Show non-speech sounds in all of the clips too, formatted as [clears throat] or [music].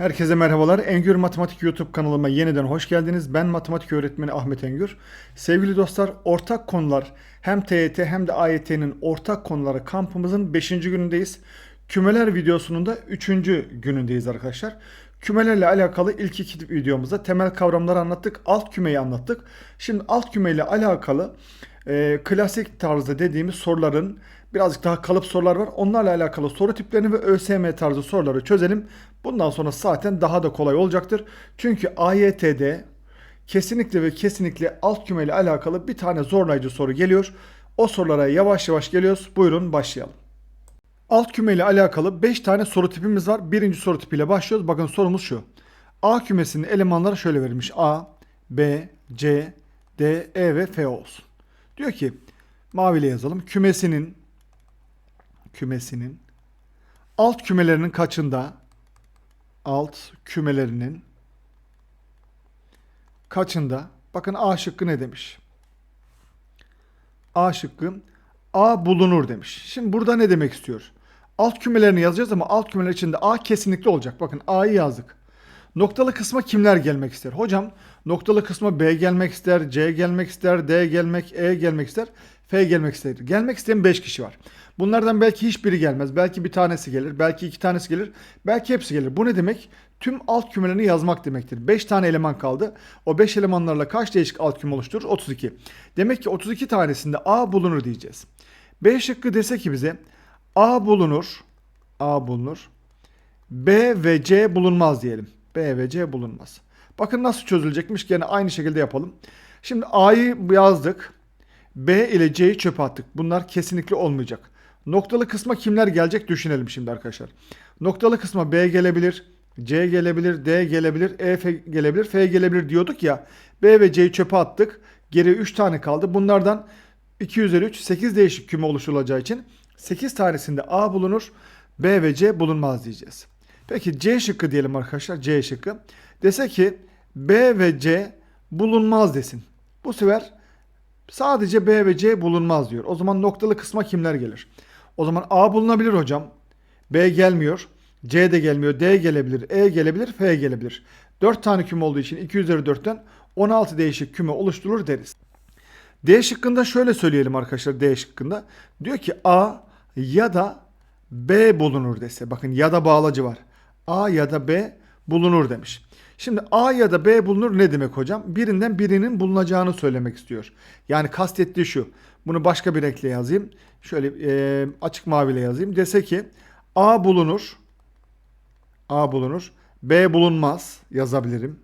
Herkese merhabalar. Engür Matematik YouTube kanalıma yeniden hoş geldiniz. Ben matematik öğretmeni Ahmet Engür. Sevgili dostlar, ortak konular hem TYT hem de AYT'nin ortak konuları kampımızın 5. günündeyiz. Kümeler videosunun da 3. günündeyiz arkadaşlar. Kümelerle alakalı ilk iki videomuzda temel kavramları anlattık. Alt kümeyi anlattık. Şimdi alt kümeyle alakalı e, klasik tarzda dediğimiz soruların birazcık daha kalıp sorular var. Onlarla alakalı soru tiplerini ve ÖSYM tarzı soruları çözelim. Bundan sonra zaten daha da kolay olacaktır. Çünkü AYT'de kesinlikle ve kesinlikle alt kümeyle alakalı bir tane zorlayıcı soru geliyor. O sorulara yavaş yavaş geliyoruz. Buyurun başlayalım. Alt kümeyle alakalı 5 tane soru tipimiz var. Birinci soru tipiyle başlıyoruz. Bakın sorumuz şu. A kümesinin elemanları şöyle verilmiş. A, B, C, D, E ve F olsun. Diyor ki maviyle yazalım. Kümesinin kümesinin alt kümelerinin kaçında alt kümelerinin kaçında bakın A şıkkı ne demiş? A şıkkı A bulunur demiş. Şimdi burada ne demek istiyor? Alt kümelerini yazacağız ama alt kümeler içinde A kesinlikle olacak. Bakın A'yı yazdık. Noktalı kısma kimler gelmek ister? Hocam noktalı kısma B gelmek ister, C gelmek ister, D gelmek, E gelmek ister, F gelmek ister. Gelmek isteyen 5 kişi var. Bunlardan belki hiçbiri gelmez. Belki bir tanesi gelir, belki iki tanesi gelir, belki hepsi gelir. Bu ne demek? Tüm alt kümelerini yazmak demektir. 5 tane eleman kaldı. O 5 elemanlarla kaç değişik alt küme oluşturur? 32. Demek ki 32 tanesinde A bulunur diyeceğiz. B şıkkı dese ki bize A bulunur, A bulunur. B ve C bulunmaz diyelim. B ve C bulunmaz. Bakın nasıl çözülecekmiş. Gene aynı şekilde yapalım. Şimdi A'yı yazdık. B ile C'yi çöpe attık. Bunlar kesinlikle olmayacak. Noktalı kısma kimler gelecek düşünelim şimdi arkadaşlar. Noktalı kısma B gelebilir, C gelebilir, D gelebilir, E F gelebilir, F gelebilir diyorduk ya. B ve C'yi çöpe attık. Geriye 3 tane kaldı. Bunlardan 2 üzeri 3 8 değişik küme oluşturulacağı için 8 tanesinde A bulunur, B ve C bulunmaz diyeceğiz. Peki C şıkkı diyelim arkadaşlar. C şıkkı. Dese ki B ve C bulunmaz desin. Bu sefer sadece B ve C bulunmaz diyor. O zaman noktalı kısma kimler gelir? O zaman A bulunabilir hocam. B gelmiyor. C de gelmiyor. D gelebilir. E gelebilir. F gelebilir. 4 tane küme olduğu için 2 üzeri 4'ten 16 değişik küme oluşturur deriz. D şıkkında şöyle söyleyelim arkadaşlar D şıkkında. Diyor ki A ya da B bulunur dese. Bakın ya da bağlacı var. A ya da B bulunur demiş. Şimdi A ya da B bulunur ne demek hocam? Birinden birinin bulunacağını söylemek istiyor. Yani kastettiği şu. Bunu başka bir renkle yazayım. Şöyle e, açık maviyle yazayım. Dese ki A bulunur. A bulunur. B bulunmaz yazabilirim.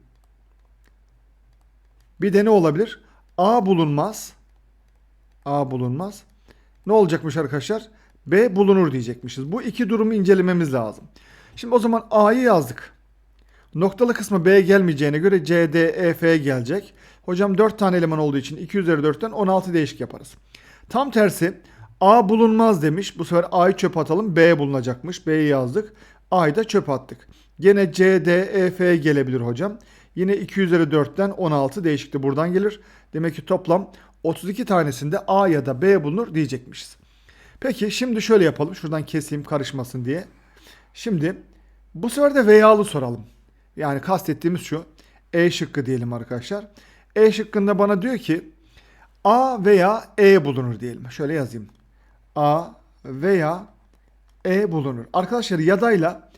Bir de ne olabilir? A bulunmaz. A bulunmaz. Ne olacakmış arkadaşlar? B bulunur diyecekmişiz. Bu iki durumu incelememiz lazım. Şimdi o zaman A'yı yazdık. Noktalı kısmı B gelmeyeceğine göre C, D, E, F gelecek. Hocam 4 tane eleman olduğu için 2 üzeri 4'ten 16 değişik yaparız. Tam tersi A bulunmaz demiş. Bu sefer A'yı çöp atalım. B bulunacakmış. B'yi yazdık. A'yı da çöp attık. Gene C, D, E, F gelebilir hocam. Yine 2 üzeri 4'ten 16 değişik de buradan gelir. Demek ki toplam 32 tanesinde A ya da B bulunur diyecekmişiz. Peki şimdi şöyle yapalım. Şuradan keseyim karışmasın diye. Şimdi bu sefer de veyalı soralım. Yani kastettiğimiz şu. E şıkkı diyelim arkadaşlar. E şıkkında bana diyor ki A veya E bulunur diyelim. Şöyle yazayım. A veya E bulunur. Arkadaşlar yadayla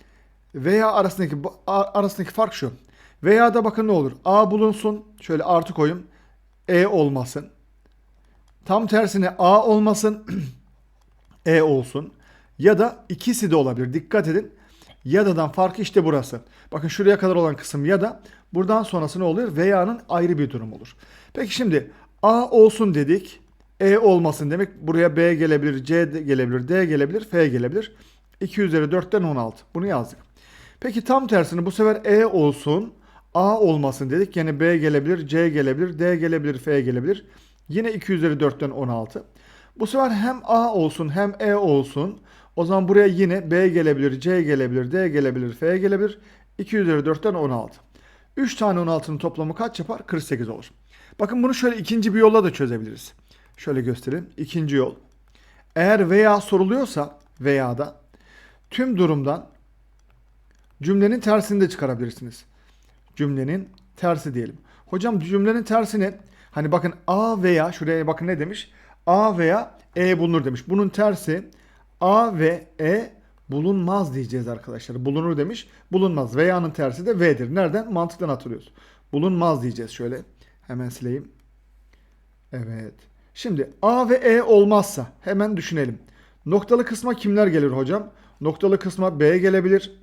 veya arasındaki arasındaki fark şu. Veya da bakın ne olur. A bulunsun. Şöyle artı koyayım. E olmasın. Tam tersine A olmasın. [clears throat] E olsun. Ya da ikisi de olabilir. Dikkat edin. Yada'dan farkı işte burası. Bakın şuraya kadar olan kısım ya da buradan sonrası ne oluyor? Veya'nın ayrı bir durum olur. Peki şimdi A olsun dedik. E olmasın demek. Buraya B gelebilir, C gelebilir, D gelebilir, F gelebilir. 2 üzeri 4'ten 16. Bunu yazdık. Peki tam tersini bu sefer E olsun. A olmasın dedik. Yani B gelebilir, C gelebilir, D gelebilir, F gelebilir. Yine 2 üzeri 4'ten 16. Bu sefer hem A olsun hem E olsun. O zaman buraya yine B gelebilir, C gelebilir, D gelebilir, F gelebilir. 2 üzeri 4'ten 16. 3 tane 16'nın toplamı kaç yapar? 48 olur. Bakın bunu şöyle ikinci bir yolla da çözebiliriz. Şöyle göstereyim. İkinci yol. Eğer veya soruluyorsa veya da tüm durumdan Cümlenin tersini de çıkarabilirsiniz. Cümlenin tersi diyelim. Hocam cümlenin tersi ne? Hani bakın A veya şuraya bakın ne demiş? A veya E bulunur demiş. Bunun tersi A ve E bulunmaz diyeceğiz arkadaşlar. Bulunur demiş. Bulunmaz. Veya'nın tersi de V'dir. Nereden? Mantıktan hatırlıyoruz. Bulunmaz diyeceğiz şöyle. Hemen sileyim. Evet. Şimdi A ve E olmazsa hemen düşünelim. Noktalı kısma kimler gelir hocam? Noktalı kısma B gelebilir,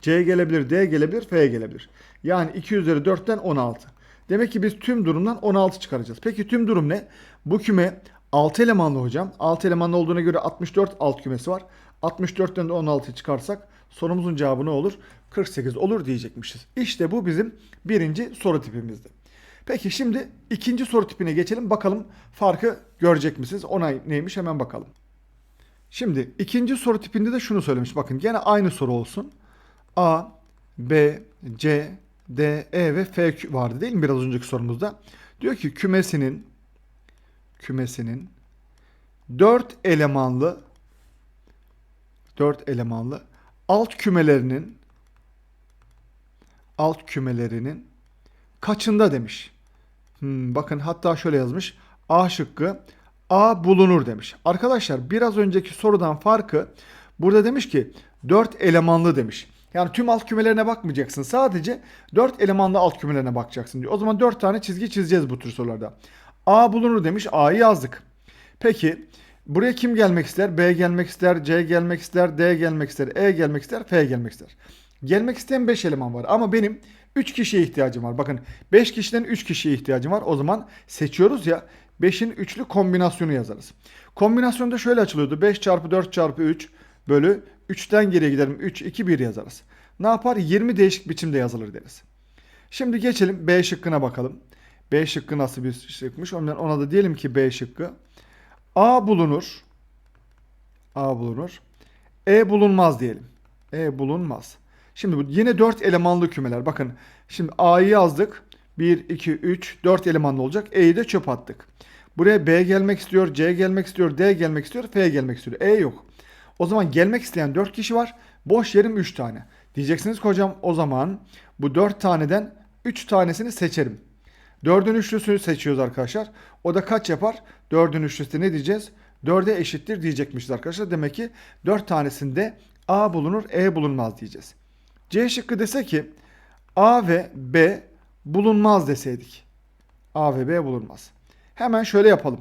C gelebilir, D gelebilir, F gelebilir. Yani 2 üzeri 4'ten 16. Demek ki biz tüm durumdan 16 çıkaracağız. Peki tüm durum ne? Bu küme 6 elemanlı hocam. 6 elemanlı olduğuna göre 64 alt kümesi var. 64'ten de 16 çıkarsak sorumuzun cevabı ne olur? 48 olur diyecekmişiz. İşte bu bizim birinci soru tipimizdi. Peki şimdi ikinci soru tipine geçelim. Bakalım farkı görecek misiniz? Ona neymiş hemen bakalım. Şimdi ikinci soru tipinde de şunu söylemiş. Bakın gene aynı soru olsun. A, B, C, D, E ve F vardı değil mi biraz önceki sorumuzda? Diyor ki kümesinin kümesinin 4 elemanlı 4 elemanlı alt kümelerinin alt kümelerinin kaçında demiş. Hmm, bakın hatta şöyle yazmış. A şıkkı A bulunur demiş. Arkadaşlar biraz önceki sorudan farkı burada demiş ki 4 elemanlı demiş. Yani tüm alt kümelerine bakmayacaksın. Sadece 4 elemanlı alt kümelerine bakacaksın diyor. O zaman 4 tane çizgi çizeceğiz bu tür sorularda. A bulunur demiş. A'yı yazdık. Peki buraya kim gelmek ister? B gelmek ister, C gelmek ister, D gelmek ister, E gelmek ister, F gelmek ister. Gelmek isteyen 5 eleman var ama benim 3 kişiye ihtiyacım var. Bakın 5 kişiden 3 kişiye ihtiyacım var. O zaman seçiyoruz ya 5'in üçlü kombinasyonu yazarız. Kombinasyonda şöyle açılıyordu. 5 çarpı 4 çarpı 3 bölü 3'ten geriye gidelim. 3, 2, 1 yazarız. Ne yapar? 20 değişik biçimde yazılır deriz. Şimdi geçelim B şıkkına bakalım. B şıkkı nasıl bir şıkmış? Ondan ona da diyelim ki B şıkkı. A bulunur. A bulunur. E bulunmaz diyelim. E bulunmaz. Şimdi bu yine 4 elemanlı kümeler. Bakın şimdi A'yı yazdık. 1, 2, 3, 4 elemanlı olacak. E'yi de çöp attık. Buraya B gelmek istiyor, C gelmek istiyor, D gelmek istiyor, F gelmek istiyor. E yok. O zaman gelmek isteyen 4 kişi var. Boş yerim 3 tane. Diyeceksiniz ki hocam o zaman bu 4 taneden 3 tanesini seçerim. 4'ün üçlüsünü seçiyoruz arkadaşlar. O da kaç yapar? 4'ün üçlüsü ne diyeceğiz? 4'e eşittir diyecekmişiz arkadaşlar. Demek ki 4 tanesinde A bulunur, E bulunmaz diyeceğiz. C şıkkı dese ki A ve B bulunmaz deseydik. A ve B bulunmaz. Hemen şöyle yapalım.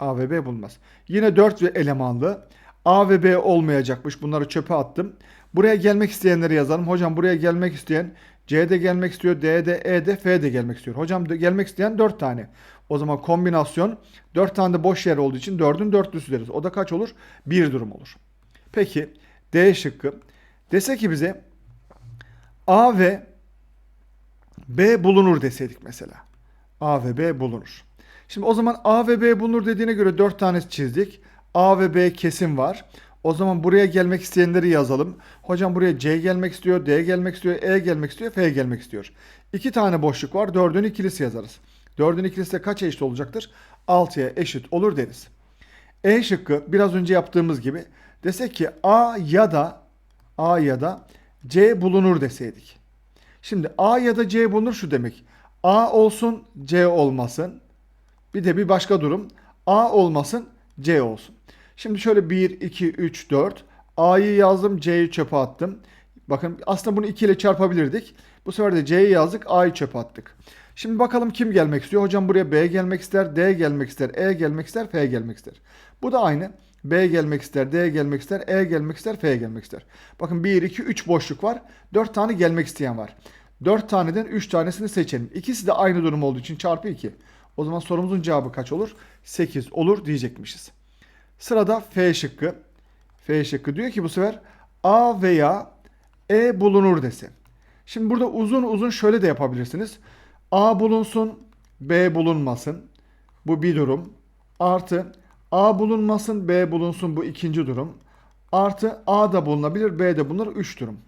A ve B bulunmaz. Yine 4 ve elemanlı. A ve B olmayacakmış. Bunları çöpe attım. Buraya gelmek isteyenleri yazalım. Hocam buraya gelmek isteyen C de gelmek istiyor, D de, E gelmek istiyor. Hocam gelmek isteyen 4 tane. O zaman kombinasyon 4 tane de boş yer olduğu için 4'ün dörtlüsü deriz. O da kaç olur? 1 durum olur. Peki D şıkkı. Dese ki bize A ve B bulunur deseydik mesela. A ve B bulunur. Şimdi o zaman A ve B bulunur dediğine göre 4 tane çizdik. A ve B kesin var. O zaman buraya gelmek isteyenleri yazalım. Hocam buraya C gelmek istiyor, D gelmek istiyor, E gelmek istiyor, F gelmek istiyor. 2 tane boşluk var. 4'ün ikilisi yazarız. 4'ün ikilisi de kaça eşit olacaktır? 6'ya eşit olur deriz. E şıkkı biraz önce yaptığımız gibi desek ki A ya da A ya da C bulunur deseydik. Şimdi A ya da C bulunur şu demek. A olsun, C olmasın. Bir de bir başka durum. A olmasın, C olsun. Şimdi şöyle 1, 2, 3, 4. A'yı yazdım, C'yi çöpe attım. Bakın aslında bunu 2 ile çarpabilirdik. Bu sefer de C'yi yazdık, A'yı çöpe attık. Şimdi bakalım kim gelmek istiyor? Hocam buraya B gelmek ister, D gelmek ister, E gelmek ister, F gelmek ister. Bu da aynı. B gelmek ister, D gelmek ister, E gelmek ister, F gelmek ister. Bakın 1, 2, 3 boşluk var. 4 tane gelmek isteyen var. 4 taneden 3 tanesini seçelim. İkisi de aynı durum olduğu için çarpı 2. O zaman sorumuzun cevabı kaç olur? 8 olur diyecekmişiz. Sırada F şıkkı. F şıkkı diyor ki bu sefer A veya E bulunur dese. Şimdi burada uzun uzun şöyle de yapabilirsiniz. A bulunsun, B bulunmasın. Bu bir durum. Artı A bulunmasın, B bulunsun bu ikinci durum. Artı A da bulunabilir, B de bulunur. Üç durum.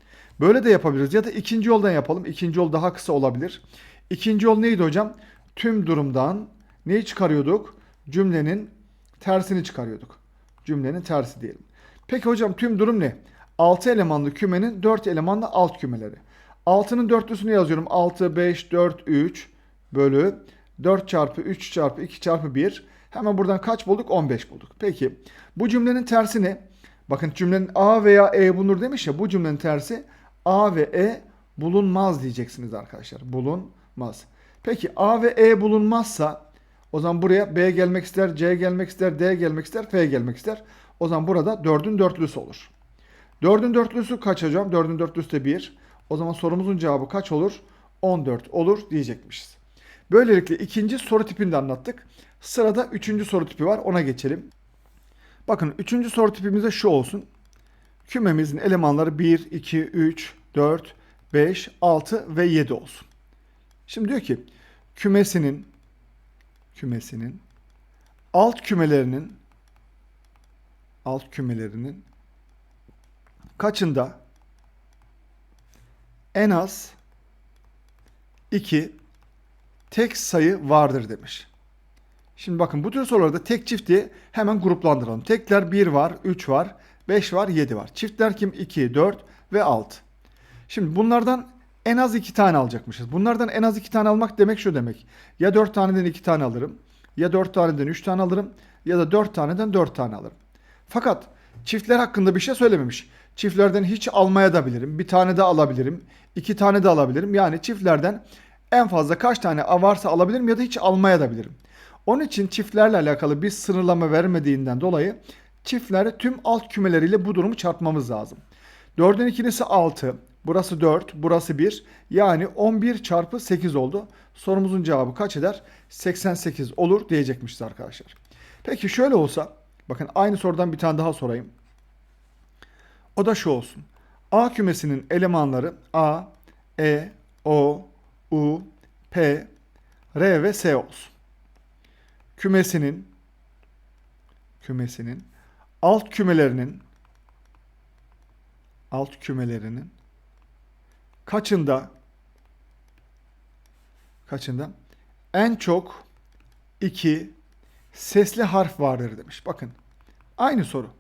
Böyle de yapabiliriz. Ya da ikinci yoldan yapalım. İkinci yol daha kısa olabilir. İkinci yol neydi hocam? Tüm durumdan neyi çıkarıyorduk? Cümlenin tersini çıkarıyorduk. Cümlenin tersi diyelim. Peki hocam tüm durum ne? 6 elemanlı kümenin 4 elemanlı alt kümeleri. 6'nın dörtlüsünü yazıyorum. 6, 5, 4, 3 bölü 4 çarpı 3 çarpı 2 çarpı 1. Hemen buradan kaç bulduk? 15 bulduk. Peki bu cümlenin tersi ne? Bakın cümlenin A veya E bulunur demiş ya bu cümlenin tersi A ve E bulunmaz diyeceksiniz arkadaşlar. Bulunmaz. Peki A ve E bulunmazsa o zaman buraya B gelmek ister, C gelmek ister, D gelmek ister, F gelmek ister. O zaman burada 4'ün dörtlüsü olur. 4'ün dörtlüsü kaç hocam? 4'ün dörtlüsü de 1. O zaman sorumuzun cevabı kaç olur? 14 olur diyecekmişiz. Böylelikle ikinci soru tipini de anlattık. Sırada üçüncü soru tipi var. Ona geçelim. Bakın üçüncü soru tipimizde şu olsun. Kümemizin elemanları 1, 2, 3, 4, 5, 6 ve 7 olsun. Şimdi diyor ki kümesinin kümesinin alt kümelerinin alt kümelerinin kaçında en az 2 tek sayı vardır demiş. Şimdi bakın bu tür sorularda tek çift diye hemen gruplandıralım. Tekler 1 var, 3 var, 5 var, 7 var. Çiftler kim? 2, 4 ve 6. Şimdi bunlardan en az 2 tane alacakmışız. Bunlardan en az 2 tane almak demek şu demek. Ya 4 taneden 2 tane alırım, ya 4 taneden 3 tane alırım, ya da 4 taneden 4 tane alırım. Fakat çiftler hakkında bir şey söylememiş. Çiftlerden hiç almaya da bilirim. Bir tane de alabilirim. iki tane de alabilirim. Yani çiftlerden en fazla kaç tane varsa alabilirim ya da hiç almaya da bilirim. Onun için çiftlerle alakalı bir sınırlama vermediğinden dolayı çiftleri tüm alt kümeleriyle bu durumu çarpmamız lazım. 4'ün ikilisi 6. Burası 4. Burası 1. Yani 11 çarpı 8 oldu. Sorumuzun cevabı kaç eder? 88 olur diyecekmişiz arkadaşlar. Peki şöyle olsa. Bakın aynı sorudan bir tane daha sorayım. O da şu olsun. A kümesinin elemanları A, E, O, U, P, R ve S olsun. Kümesinin kümesinin alt kümelerinin alt kümelerinin kaçında kaçında en çok iki sesli harf vardır demiş. Bakın aynı soru.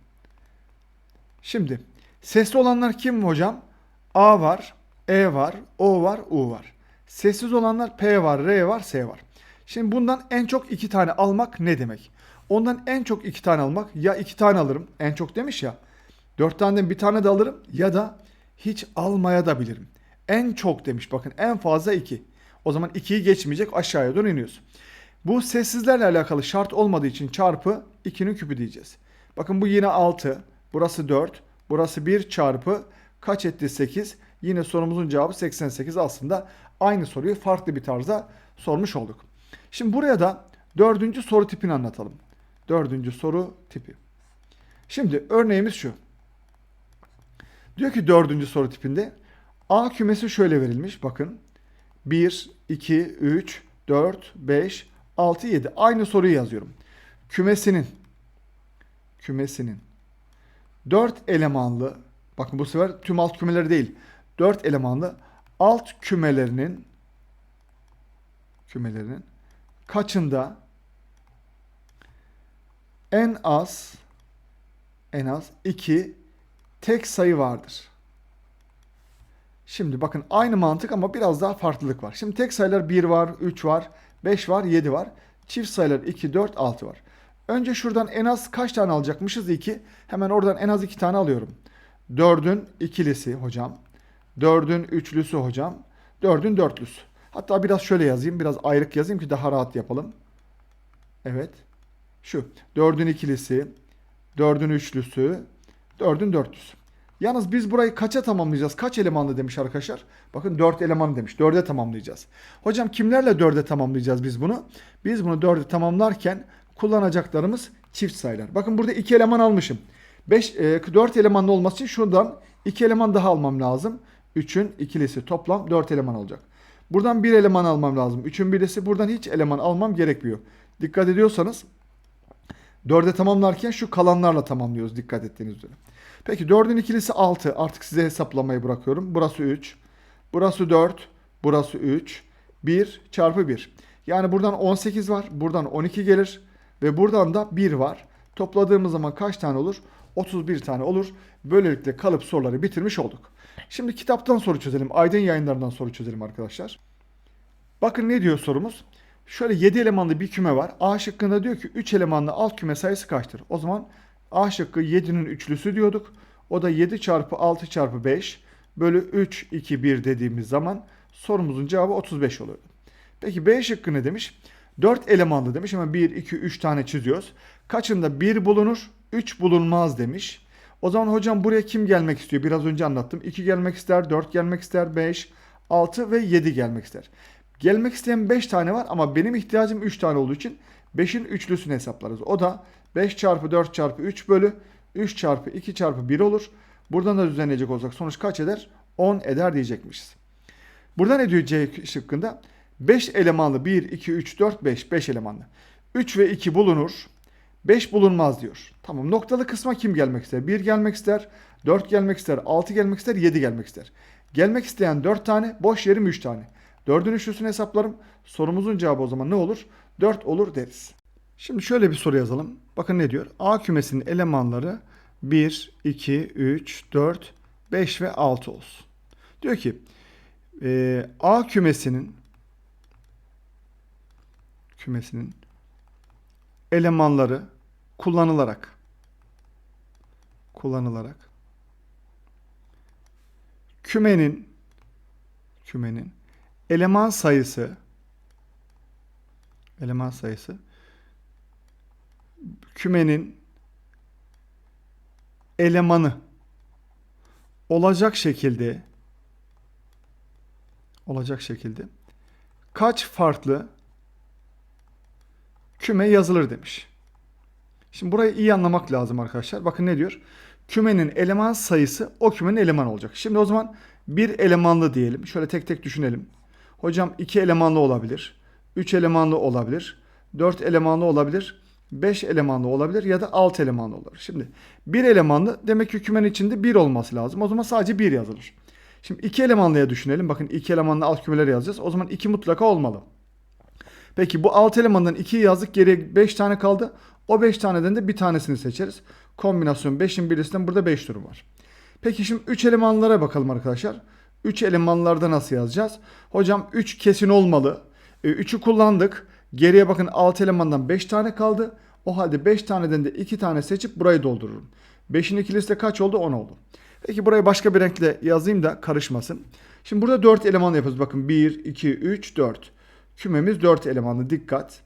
Şimdi sesli olanlar kim hocam? A var, E var, O var, U var. Sessiz olanlar P var, R var, S var. Şimdi bundan en çok iki tane almak ne demek? Ondan en çok iki tane almak ya iki tane alırım en çok demiş ya. Dört taneden bir tane de alırım ya da hiç almaya da bilirim. En çok demiş bakın en fazla iki. O zaman ikiyi geçmeyecek aşağıya doğru iniyoruz. Bu sessizlerle alakalı şart olmadığı için çarpı 2'nin küpü diyeceğiz. Bakın bu yine 6. Burası 4. Burası 1 çarpı kaç etti 8. Yine sorumuzun cevabı 88 aslında aynı soruyu farklı bir tarzda sormuş olduk. Şimdi buraya da dördüncü soru tipini anlatalım. Dördüncü soru tipi. Şimdi örneğimiz şu. Diyor ki dördüncü soru tipinde A kümesi şöyle verilmiş. Bakın 1, 2, 3, 4, 5, 6, 7. Aynı soruyu yazıyorum. Kümesinin kümesinin 4 elemanlı bakın bu sefer tüm alt kümeleri değil 4 elemanlı alt kümelerinin kümelerinin kaçında en az en az 2 tek sayı vardır. Şimdi bakın aynı mantık ama biraz daha farklılık var. Şimdi tek sayılar 1 var, 3 var, 5 var, 7 var. Çift sayılar 2, 4, 6 var. Önce şuradan en az kaç tane alacakmışız? 2. Hemen oradan en az 2 tane alıyorum. 4'ün ikilisi hocam. 4'ün üçlüsü hocam. 4'ün dörtlüsü. Hatta biraz şöyle yazayım. Biraz ayrık yazayım ki daha rahat yapalım. Evet. Şu. 4'ün ikilisi. 4'ün üçlüsü. 4'ün dörtlüsü. Yalnız biz burayı kaça tamamlayacağız? Kaç elemanlı demiş arkadaşlar? Bakın 4 eleman demiş. 4'e tamamlayacağız. Hocam kimlerle 4'e tamamlayacağız biz bunu? Biz bunu 4'e tamamlarken kullanacaklarımız çift sayılar. Bakın burada 2 eleman almışım. 5 e, 4 elemanlı olması için şuradan 2 eleman daha almam lazım. 3'ün ikilisi toplam 4 eleman olacak. Buradan 1 eleman almam lazım. 3'ün birisi buradan hiç eleman almam gerekmiyor. Dikkat ediyorsanız 4'e tamamlarken şu kalanlarla tamamlıyoruz dikkat ettiğiniz üzere. Peki 4'ün ikilisi 6. Artık size hesaplamayı bırakıyorum. Burası 3. Burası 4. Burası 3. 1 çarpı 1. Yani buradan 18 var. Buradan 12 gelir. Ve buradan da 1 var. Topladığımız zaman kaç tane olur? 31 tane olur. Böylelikle kalıp soruları bitirmiş olduk. Şimdi kitaptan soru çözelim. Aydın yayınlarından soru çözelim arkadaşlar. Bakın ne diyor sorumuz? Şöyle 7 elemanlı bir küme var. A şıkkında diyor ki 3 elemanlı alt küme sayısı kaçtır? O zaman A şıkkı 7'nin üçlüsü diyorduk. O da 7 çarpı 6 çarpı 5 bölü 3, 2, 1 dediğimiz zaman sorumuzun cevabı 35 oluyordu. Peki B şıkkı ne demiş? 4 elemanlı demiş. Hemen 1, 2, 3 tane çiziyoruz. Kaçında 1 bulunur, 3 bulunmaz demiş. O zaman hocam buraya kim gelmek istiyor? Biraz önce anlattım. 2 gelmek ister, 4 gelmek ister, 5, 6 ve 7 gelmek ister. Gelmek isteyen 5 tane var ama benim ihtiyacım 3 tane olduğu için 5'in üçlüsünü hesaplarız. O da 5 çarpı 4 çarpı 3 bölü 3 çarpı 2 çarpı 1 olur. Buradan da düzenleyecek olsak sonuç kaç eder? 10 eder diyecekmişiz. Burada ne diyor C şıkkında? 5 elemanlı 1, 2, 3, 4, 5. 5 elemanlı. 3 ve 2 bulunur. 5 bulunmaz diyor. Tamam noktalı kısma kim gelmek ister? 1 gelmek ister, 4 gelmek ister, 6 gelmek ister, 7 gelmek ister. Gelmek isteyen 4 tane, boş yerim 3 tane. 4'ün üçlüsünü hesaplarım. Sorumuzun cevabı o zaman ne olur? 4 olur deriz. Şimdi şöyle bir soru yazalım. Bakın ne diyor? A kümesinin elemanları 1, 2, 3, 4, 5 ve 6 olsun. Diyor ki e, A kümesinin kümesinin elemanları kullanılarak kullanılarak kümenin kümenin eleman sayısı eleman sayısı kümenin elemanı olacak şekilde olacak şekilde kaç farklı küme yazılır demiş. Şimdi burayı iyi anlamak lazım arkadaşlar. Bakın ne diyor? Kümenin eleman sayısı o kümenin elemanı olacak. Şimdi o zaman bir elemanlı diyelim. Şöyle tek tek düşünelim. Hocam iki elemanlı olabilir. Üç elemanlı olabilir. Dört elemanlı olabilir. Beş elemanlı olabilir ya da altı elemanlı olabilir. Şimdi bir elemanlı demek ki kümenin içinde bir olması lazım. O zaman sadece bir yazılır. Şimdi iki elemanlıya düşünelim. Bakın iki elemanlı alt kümeleri yazacağız. O zaman iki mutlaka olmalı. Peki bu 6 elemandan 2'yi yazdık geriye 5 tane kaldı. O 5 taneden de bir tanesini seçeriz. Kombinasyon 5'in birisinden burada 5 durum var. Peki şimdi 3 elemanlara bakalım arkadaşlar. 3 elemanlarda nasıl yazacağız? Hocam 3 kesin olmalı. 3'ü kullandık. Geriye bakın 6 elemandan 5 tane kaldı. O halde 5 taneden de 2 tane seçip burayı doldururum. 5'in ikilisi de kaç oldu? 10 oldu. Peki burayı başka bir renkle yazayım da karışmasın. Şimdi burada 4 eleman yapıyoruz. Bakın 1, 2, 3, 4. Kümemiz 4 elemanlı dikkat.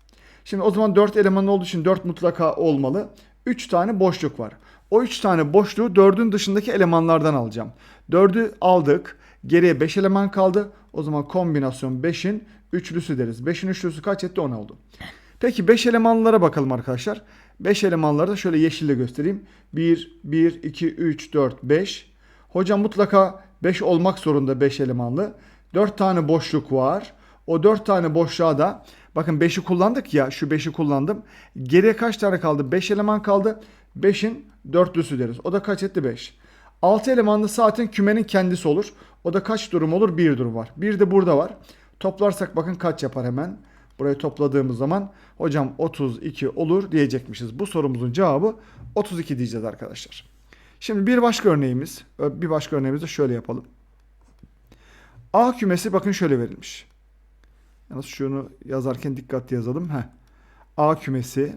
Şimdi o zaman 4 elemanlı olduğu için 4 mutlaka olmalı. 3 tane boşluk var. O 3 tane boşluğu 4'ün dışındaki elemanlardan alacağım. 4'ü aldık. Geriye 5 eleman kaldı. O zaman kombinasyon 5'in üçlüsü deriz. 5'in üçlüsü kaç etti? 10 oldu. Peki 5 elemanlara bakalım arkadaşlar. 5 elemanları da şöyle yeşille göstereyim. 1, 1, 2, 3, 4, 5. Hocam mutlaka 5 olmak zorunda 5 elemanlı. 4 tane boşluk var. O 4 tane boşluğa da bakın 5'i kullandık ya şu 5'i kullandım. Geriye kaç tane kaldı? 5 eleman kaldı. 5'in dörtlüsü deriz. O da kaç etti? 5. 6 elemanlı saatin kümenin kendisi olur. O da kaç durum olur? 1 durum var. 1 de burada var. Toplarsak bakın kaç yapar hemen. Burayı topladığımız zaman hocam 32 olur diyecekmişiz. Bu sorumuzun cevabı 32 diyeceğiz arkadaşlar. Şimdi bir başka örneğimiz, bir başka örneğimizi şöyle yapalım. A kümesi bakın şöyle verilmiş. Yalnız şunu yazarken dikkatli yazalım. Heh. A kümesi.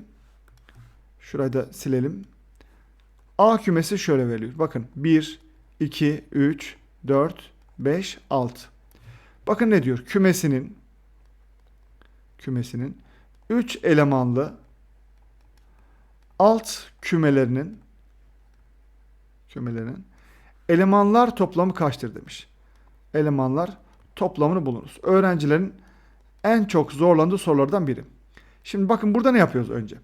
Şurayı da silelim. A kümesi şöyle veriliyor. Bakın 1, 2, 3, 4, 5, 6. Bakın ne diyor? Kümesinin kümesinin 3 elemanlı alt kümelerinin kümelerinin elemanlar toplamı kaçtır demiş. Elemanlar toplamını bulunuz. Öğrencilerin en çok zorlandığı sorulardan biri. Şimdi bakın burada ne yapıyoruz önce?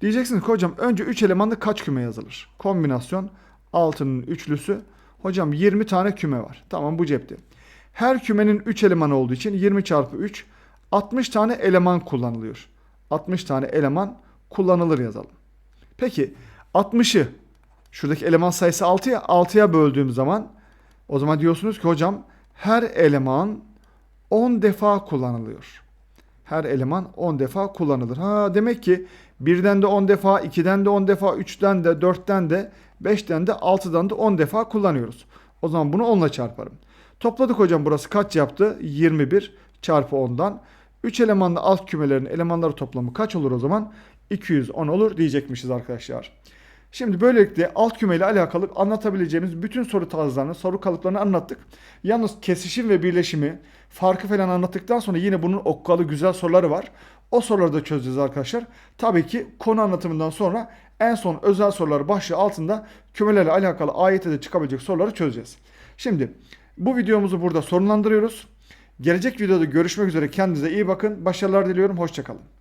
Diyeceksiniz ki hocam önce 3 elemanlı kaç küme yazılır? Kombinasyon 6'nın üçlüsü. Hocam 20 tane küme var. Tamam bu cepte. Her kümenin 3 elemanı olduğu için 20 çarpı 3 60 tane eleman kullanılıyor. 60 tane eleman kullanılır yazalım. Peki 60'ı şuradaki eleman sayısı 6'ya 6'ya böldüğüm zaman o zaman diyorsunuz ki hocam her eleman 10 defa kullanılıyor. Her eleman 10 defa kullanılır. Ha demek ki Birden de 10 defa, 2'den de 10 defa, 3'ten de, 4'ten de, 5'ten de, 6'dan da 10 defa kullanıyoruz. O zaman bunu 10 ile çarparım. Topladık hocam burası kaç yaptı? 21 çarpı 10'dan. 3 elemanlı alt kümelerin elemanları toplamı kaç olur o zaman? 210 olur diyecekmişiz arkadaşlar. Şimdi böylelikle alt küme ile alakalı anlatabileceğimiz bütün soru tarzlarını, soru kalıplarını anlattık. Yalnız kesişim ve birleşimi, farkı falan anlattıktan sonra yine bunun okkalı güzel soruları var. O soruları da çözeceğiz arkadaşlar. Tabii ki konu anlatımından sonra en son özel sorular başlığı altında kümelerle alakalı ayete de çıkabilecek soruları çözeceğiz. Şimdi bu videomuzu burada sonlandırıyoruz. Gelecek videoda görüşmek üzere. Kendinize iyi bakın. Başarılar diliyorum. Hoşçakalın.